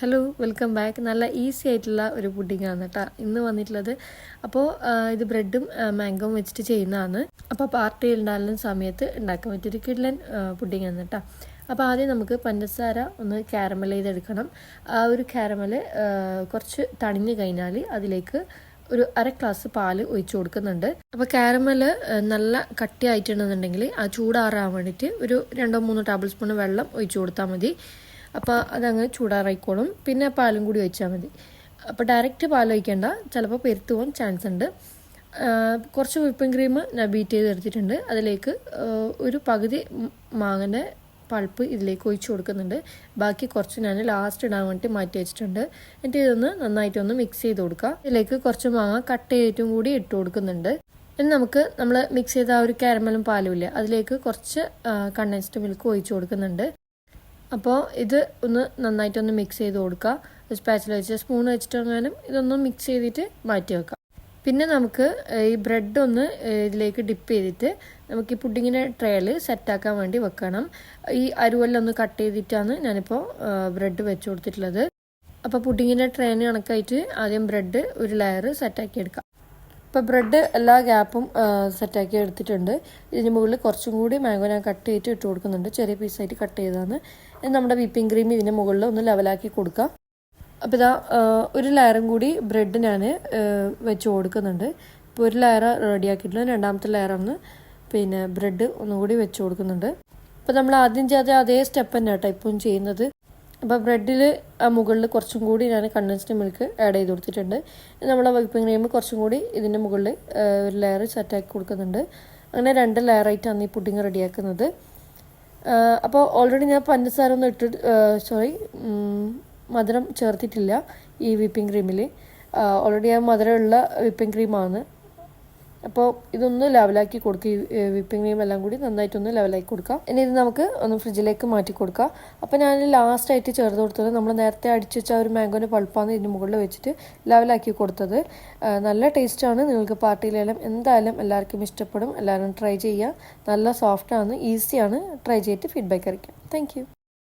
Hello welcome back നല്ല easy ആയിട്ടുള്ള ഒരു പുഡിങ്ങാണ് കേട്ടോ ഇന്ന് വന്നിട്ടുള്ളത് അപ്പോൾ ഇത് ബ്രെഡും മാംഗോവും വെച്ചിട്ട് ചെയ്യുന്നതാണ്. അപ്പോൾ പാർട്ടി ഉണ്ടാകുന്ന സമയത്ത് ഉണ്ടാക്കാൻ പറ്റിയൊരു കിഡ്ലൻ പുഡിങ്ങാണ് കേട്ടോ അപ്പോൾ ആദ്യം നമുക്ക് പഞ്ചസാര ഒന്ന് കാരമൽ ചെയ്തെടുക്കണം. ആ ഒരു കാരമൽ കുറച്ച് തണിഞ്ഞു കഴിഞ്ഞാൽ അതിലേക്ക് ഒരു അര ഗ്ലാസ് പാൽ ഒഴിച്ചു കൊടുക്കുന്നുണ്ട്. അപ്പോൾ കാരമൽ നല്ല കട്ടിയായിട്ടുണ്ടെന്നുണ്ടെങ്കിൽ ആ ചൂടാറാൻ വേണ്ടിയിട്ട് ഒരു രണ്ടോ മൂന്നോ ടേബിൾ സ്പൂൺ വെള്ളം ഒഴിച്ചു കൊടുത്താൽ മതി. അപ്പോൾ അതങ്ങ് ചൂടാറായിക്കോളും. പിന്നെ പാലും കൂടി ഒഴിച്ചാൽ മതി. അപ്പോൾ ഡയറക്റ്റ് പാൽ ഒഴിക്കേണ്ട. ചിലപ്പോൾ പെരുത്ത് പോകാൻ ചാൻസ് ഉണ്ട്. കുറച്ച് വിപ്പിംഗ് ക്രീം ഞാൻ ബീറ്റ് ചെയ്ത് എടുത്തിട്ടുണ്ട്. അതിലേക്ക് ഒരു പകുതി മാങ്ങന്റെ പൾപ്പ് ഇതിലേക്ക് ഒഴിച്ച് കൊടുക്കുന്നുണ്ട്. ബാക്കി കുറച്ച് ഞാൻ ലാസ്റ്റ് ഇടാൻ വേണ്ടി മാറ്റി വെച്ചിട്ടുണ്ട്. എന്നിട്ട് ഇതൊന്ന് നന്നായിട്ടൊന്ന് മിക്സ് ചെയ്ത് കൊടുക്കുക ഇതിലേക്ക് കുറച്ച് മാങ്ങ കട്ട് ചെയ്തിട്ടും കൂടി ഇട്ട് കൊടുക്കുന്നുണ്ട്. ഇനി നമുക്ക് നമ്മൾ മിക്സ് ചെയ്ത ആ ഒരു കാരമലും പാലും ഇല്ല അതിലേക്ക് കുറച്ച് കണ്ടൻസ്ഡ് മിൽക്ക് ഒഴിച്ച് കൊടുക്കുന്നുണ്ട്. അപ്പോൾ ഇത് ഒന്ന് നന്നായിട്ടൊന്ന് മിക്സ് ചെയ്ത് കൊടുക്കുക സ്പാച്ചിൽ വെച്ച് സ്പൂൺ വെച്ചിട്ടെങ്ങാനും ഇതൊന്ന് മിക്സ് ചെയ്തിട്ട് മാറ്റി വെക്കാം. പിന്നെ നമുക്ക് ഈ ബ്രെഡ് ഒന്ന് ഇതിലേക്ക് ഡിപ്പ് ചെയ്തിട്ട് നമുക്ക് ഈ പുഡിങ്ങിന്റെ ട്രേയിൽ സെറ്റാക്കാൻ വേണ്ടി വെക്കണം. ഈ അരുവെല്ലാം ഒന്ന് കട്ട് ചെയ്തിട്ടാണ് ഞാനിപ്പോൾ ബ്രെഡ് വെച്ച് കൊടുത്തിട്ടുള്ളത്. അപ്പോൾ പുഡിങ്ങിന്റെ ട്രേന് കണക്കായിട്ട് ആദ്യം ബ്രെഡ് ഒരു ലെയർ സെറ്റാക്കി എടുക്കാം. ഇപ്പോൾ ബ്രെഡ് എല്ലാ ഗ്യാപ്പും സെറ്റാക്കി എടുത്തിട്ടുണ്ട്. ഇതിന് മുകളിൽ കുറച്ചും കൂടി മാംഗോ ഞാൻ കട്ട് ചെയ്തിട്ട് ഇട്ട് കൊടുക്കുന്നുണ്ട്. ചെറിയ പീസായിട്ട് കട്ട് ചെയ്തതാണ്. നമ്മുടെ വിപ്പിംഗ് ക്രീം ഇതിന്റെ മുകളിൽ ഒന്ന് ലെവലാക്കി കൊടുക്കാം. അപ്പോൾ ഇതാ ഒരു ലെയറും കൂടി ബ്രെഡ് ഞാൻ വെച്ച് കൊടുക്കുന്നുണ്ട്. ഇപ്പോൾ ഒരു ലെയർ റെഡിയാക്കിയിട്ടുള്ള രണ്ടാമത്തെ ലെയറാണ് പിന്നെ ബ്രെഡ് ഒന്നുകൂടി വെച്ച് കൊടുക്കുന്നുണ്ട്. അപ്പോൾ നമ്മൾ ആദ്യം ചെയ്ത അതേ സ്റ്റെപ്പ് തന്നെ കേട്ടോ ഇപ്പം ചെയ്യുന്നത്. അപ്പോൾ ബ്രെഡിൽ മുകളിൽ കുറച്ചും കൂടി ഞാൻ കണ്ടൻസ്ഡ് മിൽക്ക് ആഡ് ചെയ്ത് കൊടുത്തിട്ടുണ്ട്. നമ്മളെ വൈപ്പിംഗ് ക്രീം കുറച്ചും കൂടി ഇതിന്റെ മുകളിൽ ഒരു ലെയർ സെറ്റാക്കി കൊടുക്കുന്നുണ്ട്. അങ്ങനെ രണ്ട് ലെയറായിട്ടാണ് ഈ പുഡിങ് റെഡിയാക്കുന്നത് അപ്പോൾ ഓൾറെഡി ഞാൻ പഞ്ചസാര ഒന്നും ഇട്ട് സോറി മധുരം ചേർത്തിട്ടില്ല ഈ വിപ്പിംഗ് ക്രീമിൽ ഓൾറെഡി ആ മധുരമുള്ള വിപ്പിംഗ് ക്രീമാണ് അപ്പോൾ ഇതൊന്ന് ലെവലാക്കി കൊടുക്കുക വിപ്പിംഗ് ക്രീം എല്ലാം കൂടി നന്നായിട്ടൊന്ന് ലെവലാക്കി കൊടുക്കുക ഇനി ഇത് നമുക്ക് ഒന്ന് ഫ്രിഡ്ജിലേക്ക് മാറ്റി കൊടുക്കുക അപ്പോൾ ഞാൻ ലാസ്റ്റായിട്ട് ചേർത്ത് കൊടുത്തത് നമ്മൾ നേരത്തെ അടിച്ചു വെച്ച ഒരു മാംഗോന്റെ പൾപ്പാണ് ഇതിന് മുകളിൽ വെച്ചിട്ട് ലെവലാക്കി കൊടുത്തത്. നല്ല ടേസ്റ്റാണ് നിങ്ങൾക്ക് പാർട്ടിയിലെല്ലാം എന്തായാലും എല്ലാവർക്കും ഇഷ്ടപ്പെടും. എല്ലാവരും ട്രൈ ചെയ്യുക നല്ല സോഫ്റ്റാണ് ഈസിയാണ് ട്രൈ ചെയ്തിട്ട് ഫീഡ്ബാക്ക് അറിയിക്കാം. താങ്ക്